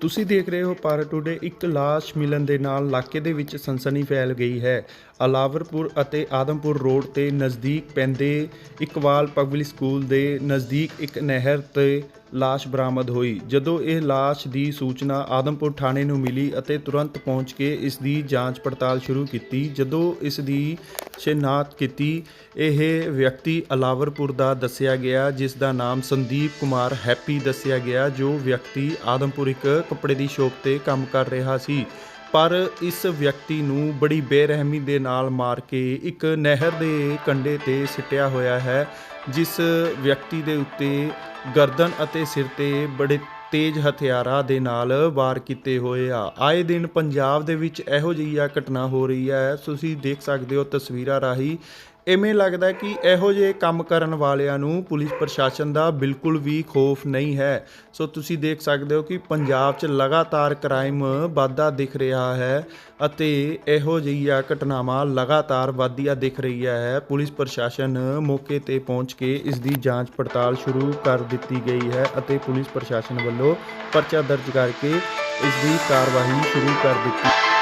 ਤੁਸੀਂ ਦੇਖ ਰਹੇ ਹੋ ਭਾਰਤ ਟੁਡੇ ਇੱਕ ਲਾਸ਼ ਮਿਲਣ ਦੇ ਨਾਲ ਇਲਾਕੇ ਦੇ ਵਿੱਚ ਸਨਸਨੀ ਫੈਲ ਗਈ ਹੈ। ਅਲਾਵਰਪੁਰ ਅਤੇ ਆਦਮਪੁਰ ਰੋਡ ਤੇ ਨਜ਼ਦੀਕ ਪੈਂਦੇ ਇਕਵਾਲ ਪਬਲਿਕ ਸਕੂਲ ਦੇ ਨਜ਼ਦੀਕ ਇੱਕ ਨਹਿਰ ਤੇ ਲਾਸ਼ ਬਰਾਮਦ ਹੋਈ। ਜਦੋਂ ਇਹ ਲਾਸ਼ ਦੀ ਸੂਚਨਾ ਆਦਮਪੁਰ ਥਾਣੇ ਨੂੰ ਮਿਲੀ ਅਤੇ ਤੁਰੰਤ ਪਹੁੰਚ ਕੇ ਇਸ ਦੀ ਜਾਂਚ ਪੜਤਾਲ ਸ਼ੁਰੂ ਕੀਤੀ, ਜਦੋਂ ਇਸ ਦੀ ਸ਼ਨਾਖਤ ਕੀਤੀ, ਇਹ ਵਿਅਕਤੀ ਅਲਾਵਰਪੁਰ ਦਾ ਦੱਸਿਆ ਗਿਆ, ਜਿਸ ਦਾ ਨਾਮ ਸੰਦੀਪ ਕੁਮਾਰ ਹੈਪੀ ਦੱਸਿਆ ਗਿਆ, ਜੋ ਵਿਅਕਤੀ ਆਦਮਪੁਰ ਇੱਕ ਕੱਪੜੇ ਦੀ ਸ਼ੋਪ ਤੇ ਕੰਮ ਕਰ ਰਿਹਾ ਸੀ। ਪਰ ਇਸ ਵਿਅਕਤੀ ਨੂੰ ਬੜੀ ਬੇਰਹਿਮੀ ਦੇ ਨਾਲ ਮਾਰ ਕੇ ਇੱਕ ਨਹਿਰ ਦੇ ਕੰਢੇ ਤੇ ਸਿੱਟਿਆ ਹੋਇਆ ਹੈ, ਜਿਸ ਵਿਅਕਤੀ ਦੇ ਉੱਤੇ ਗਰਦਨ ਅਤੇ ਸਿਰ ਤੇ ਬੜੇ ਤੇਜ਼ ਹਥਿਆਰਾਂ ਦੇ ਨਾਲ ਵਾਰ ਕੀਤੇ ਹੋਏ ਆ। ਆਏ ਦਿਨ ਪੰਜਾਬ ਦੇ ਵਿੱਚ ਇਹੋ ਜਿਹੀ ਆ ਘਟਨਾ ਹੋ ਰਹੀ ਹੈ। ਤੁਸੀਂ ਦੇਖ ਸਕਦੇ ਹੋ ਤਸਵੀਰਾਂ ਰਾਹੀਂ ਇਵੇਂ ਲੱਗਦਾ ਕਿ ਇਹੋ ਜਿਹੇ ਕੰਮ ਕਰਨ ਵਾਲਿਆਂ ਨੂੰ ਪੁਲਿਸ ਪ੍ਰਸ਼ਾਸਨ ਦਾ ਬਿਲਕੁਲ ਵੀ ਖੌਫ ਨਹੀਂ ਹੈ। ਸੋ ਤੁਸੀਂ ਦੇਖ ਸਕਦੇ ਹੋ ਕਿ ਪੰਜਾਬ 'ਚ ਲਗਾਤਾਰ ਕ੍ਰਾਈਮ ਵਾਧਾ ਦਿਖ ਰਿਹਾ ਹੈ ਅਤੇ ਇਹੋ ਜਿਹੀਆਂ ਘਟਨਾਵਾਂ ਲਗਾਤਾਰ ਵਧੀਆਂ ਦਿਖ ਰਹੀਆਂ ਹੈ। ਪੁਲਿਸ ਪ੍ਰਸ਼ਾਸਨ ਮੌਕੇ ਤੇ ਪਹੁੰਚ ਕੇ ਇਸ ਦੀ ਜਾਂਚ ਪੜਤਾਲ ਸ਼ੁਰੂ ਕਰ ਦਿੱਤੀ ਗਈ ਹੈ ਅਤੇ ਪੁਲਿਸ ਪ੍ਰਸ਼ਾਸਨ ਵੱਲੋਂ ਪਰਚਾ ਦਰਜ ਕਰਕੇ ਇਸ ਦੀ ਕਾਰਵਾਈ ਸ਼ੁਰੂ ਕਰ ਦਿੱਤੀ